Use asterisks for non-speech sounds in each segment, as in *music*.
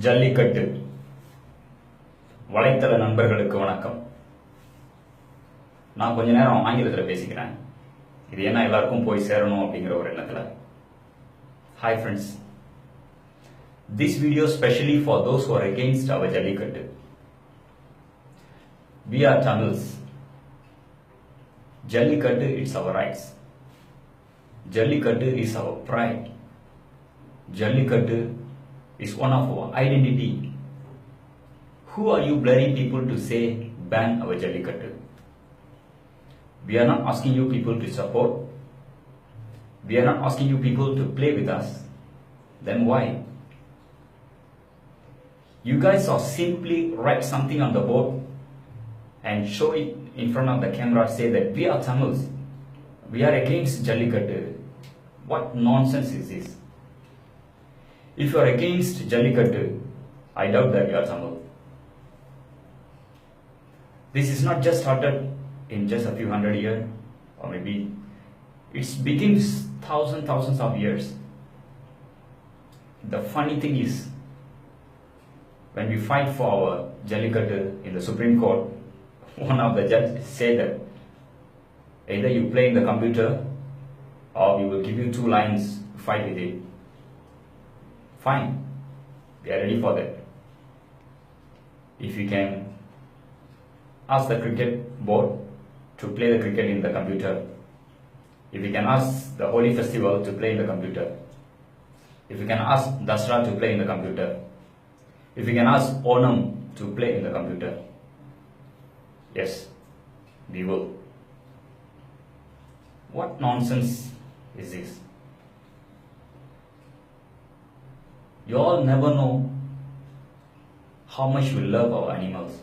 ஜல்லிக்கட்டு. வலைத்தள நண்பர்களுக்கு வணக்கம். நான் கொஞ்ச நேரம் ஆங்கிலத்தில் பேசிக்கிறேன். இது ஏன்னா எல்லாருக்கும் போய் சேரணும் அப்படிங்கிற ஒரு எண்ணத்தில். Hi friends this video specially for those who are against jallikattu. We are channels jallikattu it's our rights jallikattu is our pride jallikattu is one of our identity. Who are you bloody people to say ban our Jallikattu? We are not asking you people to support. We are not asking you people to play with us. Then why? You guys are simply write something on the board and show it in front of the camera, say that we are Tamils. We are against Jallikattu. What nonsense is this? If you are against Jallikattu, I doubt that you are Tamil. This is not just started in just a few hundred years, or maybe it's begins thousands, thousands of years. The funny thing is, when we fight for our Jallikattu in the Supreme Court, *laughs* one of the judges said that either you play in the computer or we will give you two lines, fight with it. Fine, we are ready for that. If you can ask the cricket board to play the cricket in the computer, if you can ask the holy festival to play in the computer, if you can ask Dasra to play in the computer, if you can ask Onam to play in the computer, yes, we will. What nonsense is this? You all never know how much we love our animals.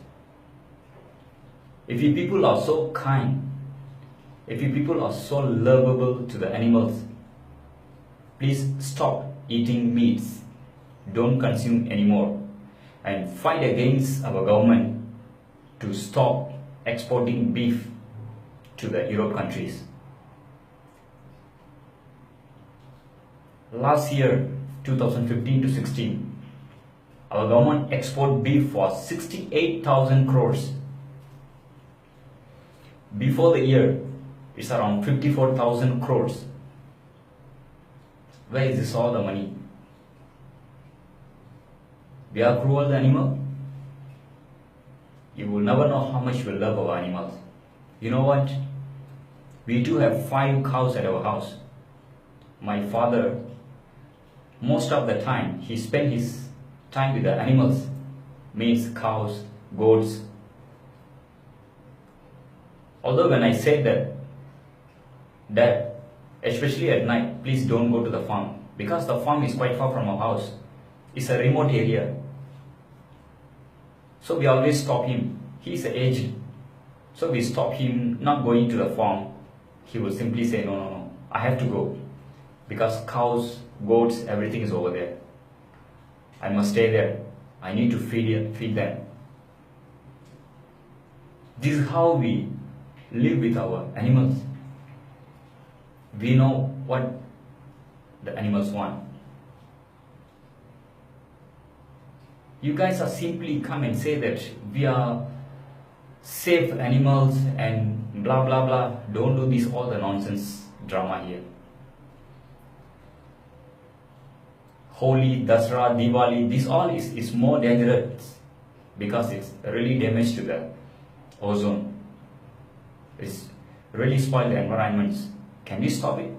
If you people are so kind, if you people are so lovable to the animals, please stop eating meats. Don't consume anymore and fight against our government to stop exporting beef to the Europe countries. Last year, 2015 to 16, our government export beef for 68,000 crores. Before the year, it's around 54,000 crores. Where is this all the money? We are cruel animal. You will never know how much we love our animals. You know what? We do have five cows at our house. My father most of the time he spent his time with the animals means cows goats. Although when i said that that especially at night please don't go to the farm because the farm is quite far from our house. It's a remote area. So we always stop him. He's aged. So we stop him not going to the farm. He will simply say no no no. I have to go because cows goats, everything is over there. I must stay there. I need to feed feed them. This is how we live with our animals. We know what the animals want. You guys are simply come and say that we are safe animals and blah blah blah. Don't do this all the nonsense drama here. Holi, Dasra, Diwali, this all is, is more dangerous because it's really damage to the ozone. It's really spoil the environments. Can we stop it?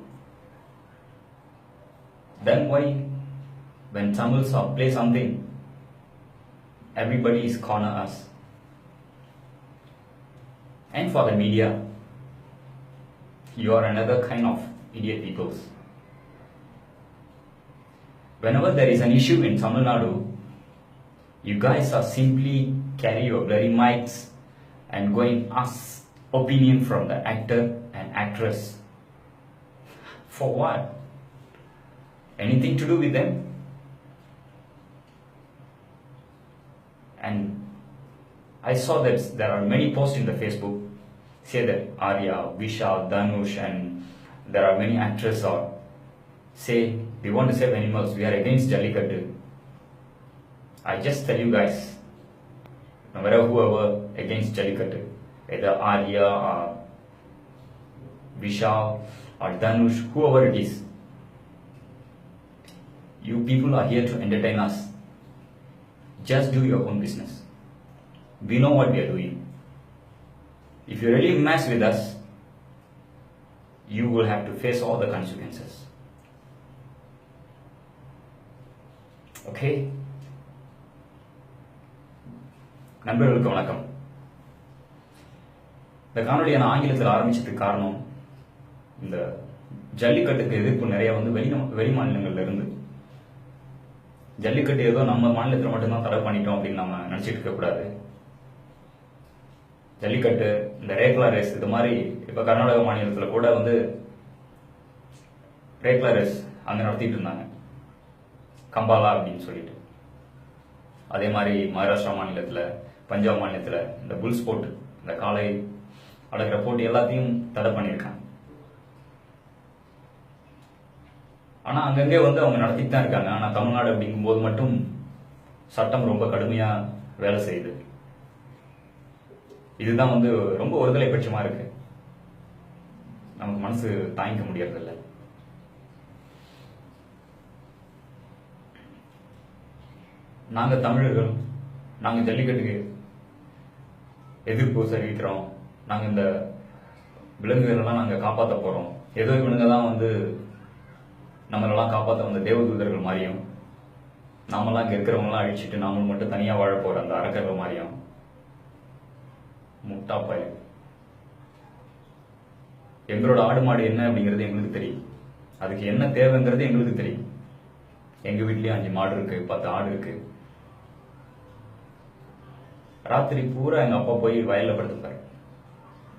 Then why when Tamils or play something, everybody is corner us. And for the media, you are another kind of idiot peoples whenever there is an issue in Tamil Nadu, you guys are simply carry your bloody mics and going ask opinion from the actor and actress. For what? Anything to do with them? And I saw that there are many posts in the Facebook say that Arya, Vishal, Danush and there are many actresses or say we want to save animals, we are against Jallikattu. I just tell you guys, no matter whoever against Jallikattu, either Arya or Vishal or Dhanush, whoever it is, you people are here to entertain us. Just do your own business. We know what we are doing. If you really mess with us, you will have to face all the consequences. Okay நண்பர்களுக்கு வணக்கம். இந்த காணொலியை நான் ஆங்கிலத்தில் ஆரம்பிச்சதுக்கு காரணம் இந்த ஜல்லிக்கட்டுக்கு எதிர்ப்பு நிறைய வந்து வெளி வெளி மாநிலங்கள்ல இருந்து. ஜல்லிக்கட்டு ஏதோ நம்ம மாநிலத்தில் மட்டும்தான் தடை பண்ணிட்டோம் அப்படின்னு நம்ம நினைச்சிட்டு இருக்கக்கூடாது ஜல்லிக்கட்டு இந்த ரேக்லா ரேஸ் இது மாதிரி இப்ப கர்நாடக மாநிலத்துல கூட வந்து ரேக்லா ரேஸ் அங்க நடத்திட்டு இருந்தாங்க. கம்பாலா அப்படின்னு சொல்லிட்டு. அதே மாதிரி மகாராஷ்டிரா மாநிலத்தில் பஞ்சாப் மாநிலத்தில் இந்த புல் ஸ்போர்ட் இந்த காளை அடக்கிற போட்டி எல்லாத்தையும் தடை பண்ணியிருக்காங்க. ஆனால் அங்கங்கே வந்து அவங்க நடத்திட்டு தான் இருக்காங்க. ஆனால் தமிழ்நாடு அப்படிங்கும்போது மட்டும் சட்டம் ரொம்ப கடுமையாக வேலை செய்யுது. இதுதான் வந்து ரொம்ப ஒருதலை பட்சமாக இருக்கு. நமக்கு மனசு தாங்கிக்க முடியறதில்ல. நாங்க தமிழர்கள் நாங்க ஜல்லிக்கட்டுக்கு எதிர்ப்பு தெரிவிக்கிறோம். நாங்க இந்த விலங்குகள்லாம் நாங்கள் நாங்க காப்பாத்த போறோம். ஏதோ இவனுங்க தான் வந்து நம்மளெல்லாம் காப்பாத்த வந்த தேவதூதர்கள் மாதிரியும் நாமெல்லாம் இங்க இருக்கிறவங்களாம் அழிச்சிட்டு நாமளும் மட்டும் தனியா வாழ போற அந்த அரக்கர்கள் மாதிரியும் முட்டா பயல் எங்களோட ஆடு மாடு என்ன அப்படிங்கிறது எங்களுக்கு தெரியும். அதுக்கு என்ன தேவைங்கிறது எங்களுக்கு தெரியும். எங்க வீட்லயும் அஞ்சு மாடு இருக்கு பத்து ஆடு இருக்கு. ராத்திரி பூரா எங்கள் அப்பா போய் வயலில் படுத்துப்பாரு.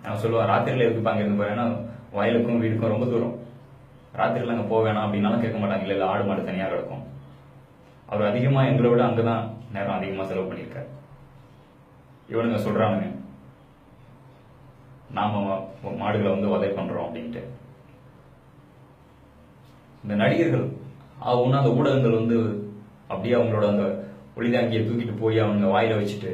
நான் சொல்லுவேன் ராத்திரியில எதுக்கு அங்கே இருந்து போகிறேன்னா வயலுக்கும் வீடுக்கும் ரொம்ப தூரம். ராத்திரியில் அங்கே போக வேணாம் அப்படின்னாலும் கேட்க மாட்டாங்க. இல்லை ஆடு மாடு தனியாக கிடக்கும். அவர் அதிகமாக எங்களை விட அங்கே தான் நேரம் அதிகமாக செலவு பண்ணியிருக்காரு. இவனுங்க சொல்கிறானுங்க நாம் மாடுகளை வந்து வதை பண்ணுறோம் அப்படின்ட்டு. இந்த நடிகர்கள் அவங்க அந்த ஊடகங்கள் வந்து அப்படியே அவங்களோட அந்த ஒளிதாங்கியை தூக்கிட்டு போய் அவனுங்க வாயில வச்சுட்டு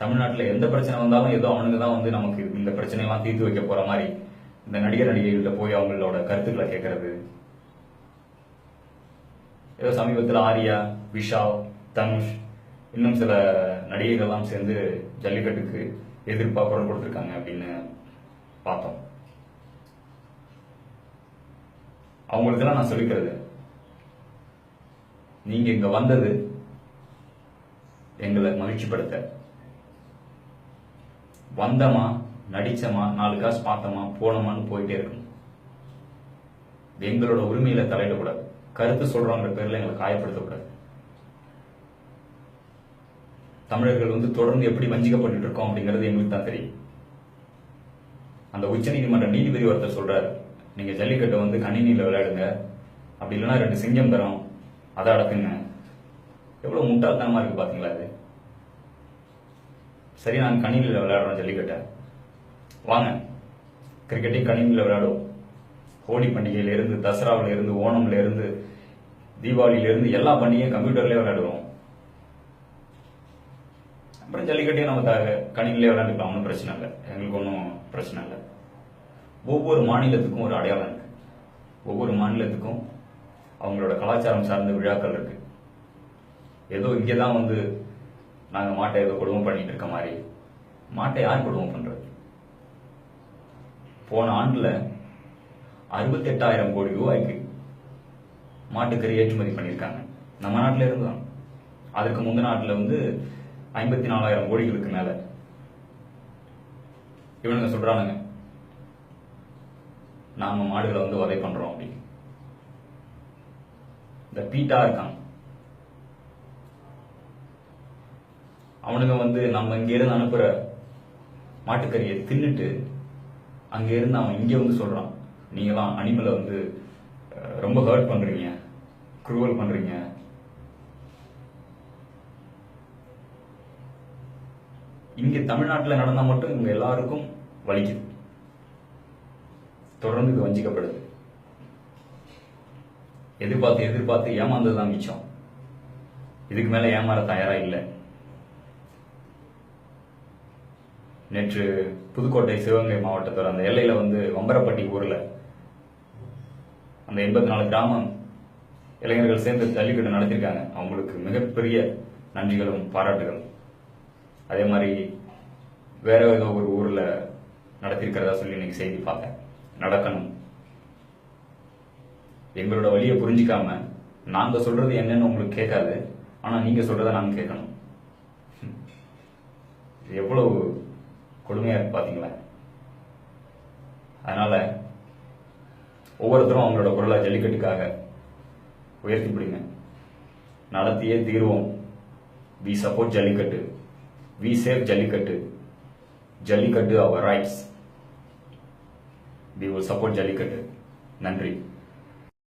தமிழ்நாட்டில் எந்த பிரச்சனை வந்தாலும் ஏதோ அவனுங்க தான் வந்து நமக்கு இந்த பிரச்சனையெல்லாம் தீர்த்து வைக்க போற மாதிரி இந்த நடிகர் நடிகைகள்கிட்ட போய் அவங்களோட கருத்துக்களை கேட்கறது ஏதோ சமீபத்தில் ஆர்யா விஷால் தனுஷ் இன்னும் சில நடிகைகள்லாம் சேர்ந்து ஜல்லிக்கட்டுக்கு எதிர்ப்பாக குரல் கொடுத்துருக்காங்க அப்படின்னு பார்த்தோம். அவங்களுக்கெல்லாம் நான் சொல்லிக்கிறது நீங்க இங்க வந்தது எங்களை மகிழ்ச்சிப்படுத்த. வந்தமா நடிச்சமா நாலு காசு பார்த்தோமா போனோமான்னு போயிட்டே இருக்கணும் எங்களோட உரிமையில தலையிடக்கூடாது. கருத்து சொல்றோங்கிற பேர்ல எங்களை காயப்படுத்தக்கூடாது. தமிழர்கள் வந்து தொடர்ந்து எப்படி வஞ்சிக்கப்பட்டு இருக்கோம் அப்படிங்கிறது எங்களுக்கு தான் தெரியும். அந்த உச்சநீதிமன்ற நீதிபதி ஒருத்தர் சொல்றாரு நீங்க ஜல்லிக்கட்டை வந்து கணினியில விளையாடுங்க. அப்படி இல்லைன்னா ரெண்டு சிங்கம் தரோம். அதை அடக்குங்க. எவ்வளவு முட்டாள்தனமா இருக்கு பாத்தீங்களா அது சரி நாங்கள் கணினியில் விளையாடுறோம் ஜல்லிக்கட்டை வாங்க கிரிக்கெட்டையும் கணினியில் விளையாடுவோம். ஹோலி பண்டிகையிலேருந்து தசராவிலேருந்து ஓணம்லேருந்து தீபாவளியிலேருந்து தீபாவளியில இருந்து எல்லா பண்டிகையும் கம்ப்யூட்டர்லேயே விளையாடுவோம். அப்புறம் ஜல்லிக்கட்டையும் நம்ம த- கணினிலே விளையாண்டுக்கலாம் ஒன்றும் பிரச்சனை இல்லை. எங்களுக்கு ஒன்றும் பிரச்சனை இல்லை. ஒவ்வொரு மாநிலத்துக்கும் ஒரு அடையாளம் இருக்கு. ஒவ்வொரு மாநிலத்துக்கும் அவங்களோட கலாச்சாரம் சார்ந்த விழாக்கள் இருக்கு. ஏதோ இங்கே தான் வந்து நாங்கள் மாட்டை ஏதோ கொடுமை பண்ணிட்டு இருக்க மாதிரி. மாட்டை யார் கொடுமை பண்றது? போன ஆண்டுல அறுபத்தெட்டாயிரம் கோடி ரூபாய்க்கு மாட்டுக்கறி ஏற்றுமதி பண்ணியிருக்காங்க. நம்ம நாட்டில இருந்துதான் அதுக்கு முந்தின நாட்டில் வந்து ஐம்பத்தி நாலாயிரம் கோடிகளுக்கு மேல. இவனுங்க சொல்றானுங்க நாம மாடுகளை வந்து வதை பண்றோம் அப்படி இந்த பீட்டா இருக்கான். அவனுங்க வந்து நம்ம இங்கேருந்து அனுப்புகிற மாட்டுக்கறியை தின்னுட்டு அங்கேருந்து அவன் இங்கே வந்து சொல்கிறான் நீங்களாம் அனிமலை வந்து ரொம்ப ஹர்ட் பண்ணுறீங்க குரூவல் பண்ணுறீங்க இங்கே தமிழ்நாட்டில் நடந்தால் மட்டும் இவங்க எல்லாருக்கும் வலிக்குது. தொடர்ந்து இது வஞ்சிக்கப்படுது. எதிர்பார்த்து எதிர்பார்த்து ஏமாந்தது தான் மிச்சம். இதுக்கு மேலே ஏமாற தயாராக இல்லை. நேற்று புதுக்கோட்டை சிவகங்கை மாவட்டத்தோட அந்த எல்லையில் வந்து வம்பரப்பட்டி ஊரில் அந்த எண்பத்தி நாலு கிராமம் இளைஞர்கள் சேர்ந்து ஜல்லிக்கட்டு நடத்திருக்காங்க அவங்களுக்கு மிகப்பெரிய நன்றிகளும் பாராட்டுகளும். அதே மாதிரி வேற ஏதோ ஒரு ஊரில் நடத்திருக்கிறதா சொல்லி இன்னைக்கு செய்தி பார்த்தேன். நடக்கணும். எங்களோட வழியை புரிஞ்சிக்காம நாங்கள் சொல்றது என்னன்னு உங்களுக்கு கேட்காது. ஆனால் நீங்கள் சொல்றத நாங்கள் கேட்கணும். எவ்வளவு கொடுமையா இருக்கு பார்த்தீங்களா அதனால ஒவ்வொருத்தரும் அவங்களோட குரலை ஜல்லிக்கட்டுக்காக உயர்த்தி பிடிங்க. நடத்தியே தீர்வோம். We support jallikattu. We save jallikattu. Jallikattu our rights we will support jallikattu. நன்றி.